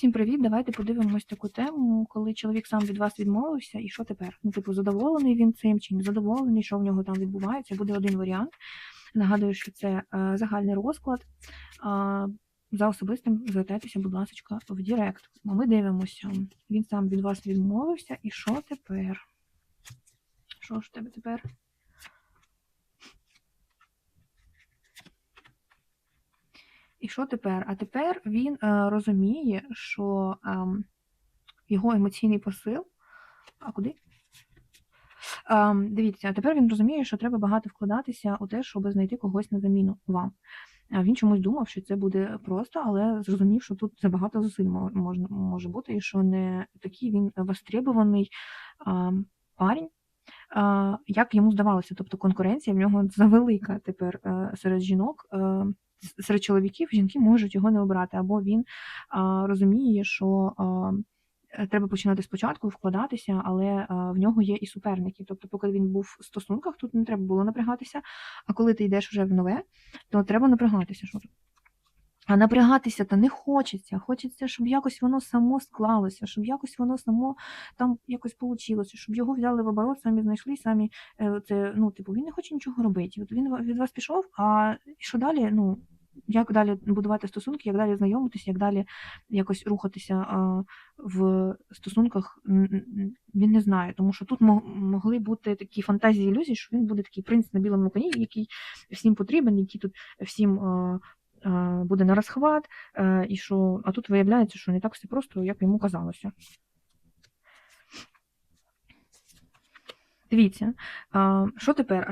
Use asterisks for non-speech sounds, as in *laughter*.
Всім привіт! Давайте подивимось таку тему, коли чоловік сам від вас відмовився, і що тепер? Ну, типу, задоволений він цим чи не задоволений, що в нього там відбувається. Буде один варіант. Нагадую, що це е, загальний розклад. За особистим звертайтеся, будь ласка, в Директ. А ми дивимося. Він сам від вас відмовився, і що тепер? Що ж тебе тепер? І що тепер? А тепер він е, розуміє, що ем, його емоційний посил. А куди? Ем, дивіться, а тепер він розуміє, що треба багато вкладатися у те, щоб знайти когось на заміну вам. Він чомусь думав, що це буде просто, але зрозумів, що тут забагато зусиль можна, може бути, і що не такий він востребований ем, парень, е, як йому здавалося. Тобто конкуренція в нього *laughs* завелика тепер е, серед жінок. Серед чоловіків жінки можуть його не обрати, або він а, розуміє, що а, е, треба починати спочатку, вкладатися, але а, в нього є і суперники. Тобто, поки він був в стосунках, тут не треба було напрягатися. А коли ти йдеш вже в нове, то треба напрягатися. Що тут? А напрягатися то не хочеться. Хочеться, щоб якось воно само склалося, щоб якось воно само там якось получилося, щоб його взяли в оборот, самі знайшли, самі е, це, ну, типу, він не хоче нічого робити. От він від вас пішов, а що далі? Ну, як далі будувати стосунки, як далі знайомитися, як далі якось рухатися в стосунках, він не знає. Тому що тут мо- могли бути такі фантазії ілюзії, що він буде такий принц на білому коні, який всім потрібен, який тут всім. Буде на розхват, е, і що, а тут виявляється, що не так все просто, як йому казалося. Дивіться, що тепер?